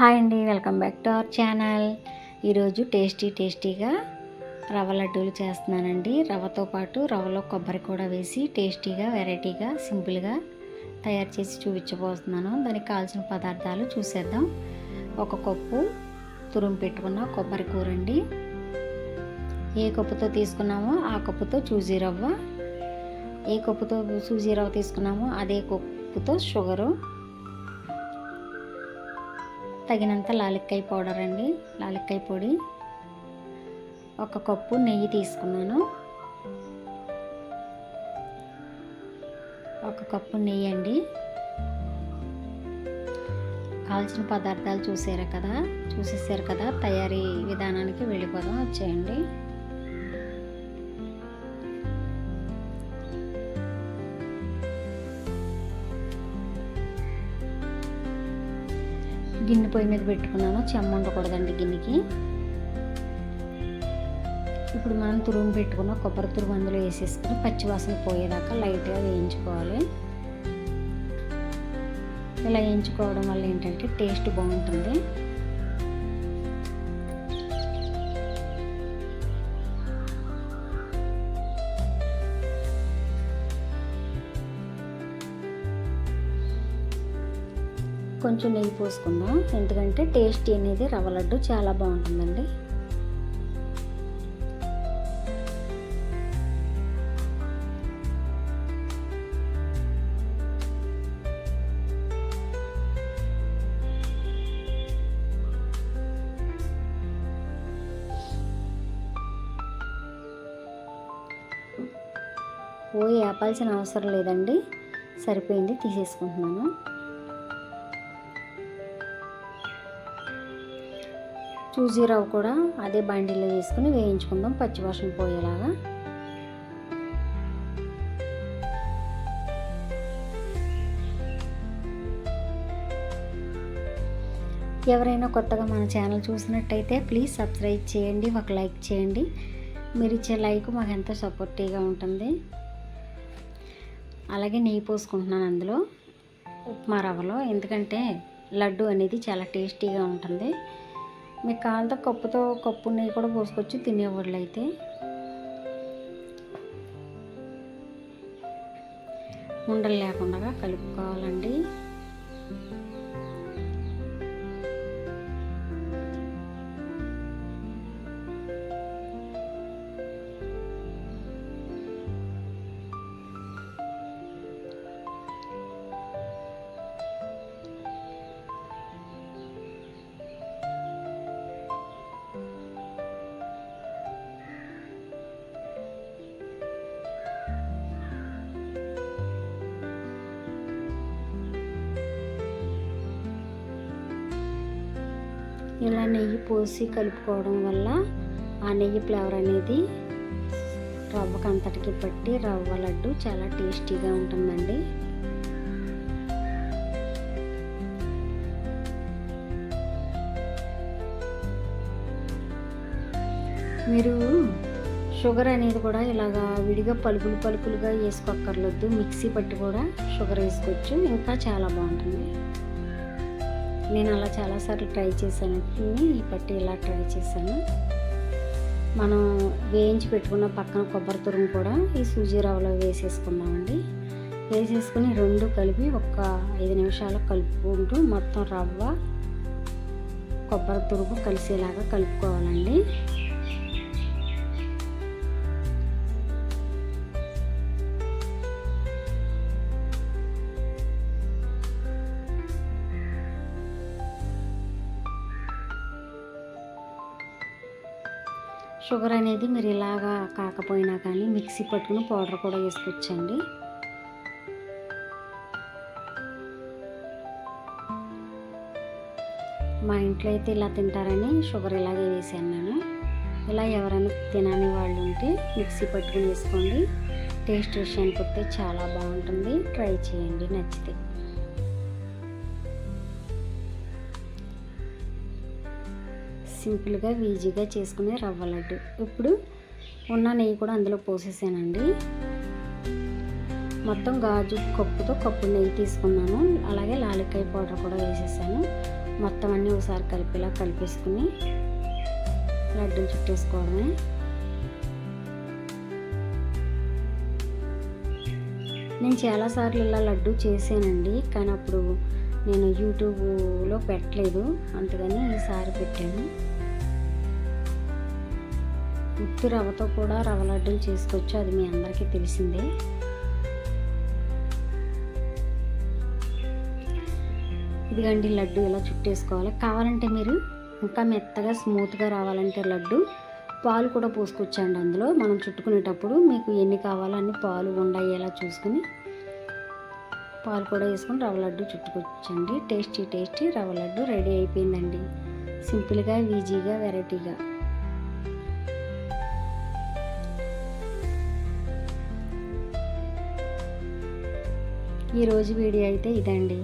Hi అండి welcome back to our channel. ఈరోజు tasty టేస్టీగా రవ్వ లడ్డూలు చేస్తున్నానండి. రవ్వతో పాటు రవ్వలో కొబ్బరి కూడా వేసి టేస్టీగా వెరైటీగా సింపుల్గా తయారు చేసి చూపించబోతున్నాను. దానికి కావాల్సిన పదార్థాలు చూసేద్దాం. ఒక కప్పు తురుము పెట్టుకున్న కొబ్బరి కూర అండి ఏ కప్పుతో తీసుకున్నామో ఆ కప్పుతో చూజీ రవ్వ. ఏ కప్పుతో సూజీ రవ్వ తీసుకున్నామో అదే కప్పుతో షుగరు. తగినంత లాలిక్కాయ పౌడర్ అండి. లాలిక్కాయ పొడి. ఒక కప్పు నెయ్యి తీసుకున్నాను. ఒక కప్పు నెయ్యి అండి. కావాల్సిన పదార్థాలు చూసారు కదా? చూసేసారు కదా? తయారీ విధానానికి వెళ్ళిపోదాం. వచ్చేయండి గిన్నె పొయ్యి మీద పెట్టుకున్నాను. చెమ్మ ఉండకూడదండి గిన్నెకి. ఇప్పుడు మనం తురుము పెట్టుకున్న కొబ్బరి తురుము అందులో వేసేసుకుని పచ్చివాసన పోయేదాకా లైట్గా వేయించుకోవాలి. ఇలా వేయించుకోవడం వల్ల ఏంటంటే టేస్ట్ బాగుంటుంది. కొంచెం నెయ్యి పోసుకుందాం. ఎందుకంటే టేస్టీ అనేది రవ్వ లడ్డు చాలా బాగుంటుందండి. ఓ ఆపాల్సిన అవసరం లేదండి. సరిపోయింది తీసేసుకుంటున్నాను. సూజీ రవ్వ కూడా అదే బండిలో వేసుకుని వేయించుకుందాం పచ్చివాసన పోయేలాగా. ఎవరైనా కొత్తగా మన ఛానల్ చూసినట్టయితే ప్లీజ్ సబ్స్క్రైబ్ చేయండి ఒక లైక్ చేయండి. మీరు ఇచ్చే లైక్ మాకు ఎంతో సపోర్టివ్గా ఉంటుంది. అలాగే నెయ్యి పోసుకుంటున్నాను అందులో ఉప్మా రవ్వలో. ఎందుకంటే లడ్డు అనేది చాలా టేస్టీగా ఉంటుంది. మీకు కావాలంటే కప్పుతో కప్పు నెయ్యి కూడా పోసుకోవచ్చు తినేవాళ్ళు అయితే ఉండలు లేకుండా కలుపుకోవాలండి. ఇలా నెయ్యి పోసి కలుపుకోవడం వల్ల ఆ నెయ్యి ఫ్లేవర్ అనేది రవ్వకు అంతటికి పట్టి రవ్వ లడ్డు చాలా టేస్టీగా ఉంటుందండి. మీరు షుగర్ అనేది కూడా ఇలాగా విడిగా పలుకులు పలుకులుగా వేసుకోక్కర్లేదు. మిక్సీ పట్టి కూడా షుగర్ వేసుకోవచ్చు. ఇంకా చాలా బాగుంటుంది. నేను అలా చాలాసార్లు ట్రై చేశాను. ఈ పట్టి ఇలా ట్రై చేశాను. మనం వేయించి పెట్టుకున్న పక్కన కొబ్బరి తురుము కూడా ఈ సూజీ రవ్వలో వేసేసుకుందామండి. వేసేసుకుని రెండు కలిపి ఒక ఐదు నిమిషాలు కలుపుకుంటూ మొత్తం రవ్వ కొబ్బరి తురుము కలిసేలాగా కలుపుకోవాలండి. షుగర్ అనేది మీరు ఇలాగా కాకపోయినా కానీ మిక్సీ పట్టుకుని పౌడర్ కూడా వేసుకోవచ్చండి. మా ఇంట్లో అయితే ఇలా తింటారని షుగర్ ఇలాగే వేసాను నేను. ఇలా ఎవరైనా తినని వాళ్ళు ఉంటే మిక్సీ పట్టుకుని వేసుకోండి. టేస్ట్ విషయానికి వస్తే చాలా బాగుంటుంది. ట్రై చేయండి. నచ్చితే సింపుల్గా ఈజీగా చేసుకునే రవ్వ లడ్డు. ఇప్పుడు ఉన్న నెయ్యి కూడా అందులో పోసేసానండి. మొత్తం గాజు కప్పుతో కప్పు నెయ్యి తీసుకున్నాను. అలాగే లాలికాయ పౌడర్ కూడా వేసేసాను. మొత్తం అన్నీ ఒకసారి కలిపేలా కలిపేసుకుని లడ్డూలు చుట్టేసుకోవడమే. నేను చాలాసార్లు ఇలా లడ్డు చేశానండి. కానీ అప్పుడు నేను యూట్యూబ్లో పెట్టలేదు అందుకని ఈసారి పెట్టాను. ఉత్తి రవ్వతో కూడా రవ్వ లడ్డూలు చేసుకోవచ్చు అది మీ అందరికీ తెలిసిందే. ఇదిగండి లడ్డు ఇలా చుట్టేసుకోవాలి. కావాలంటే మీరు ఇంకా మెత్తగా స్మూత్గా రావాలంటే లడ్డు పాలు కూడా పోసుకొచ్చండి అందులో. మనం చుట్టుకునేటప్పుడు మీకు ఎన్ని కావాలో అన్ని పాలు ఉండయ్యేలా చూసుకుని పాలు కూడా వేసుకొని రవ్వ లడ్డు చుట్టుకొచ్చండి. టేస్టీ టేస్టీ రవ్వ లడ్డు రెడీ అయిపోయిందండి. సింపుల్గా ఈజీగా వెరైటీగా. ఈరోజు వీడియో అయితే ఇదండి.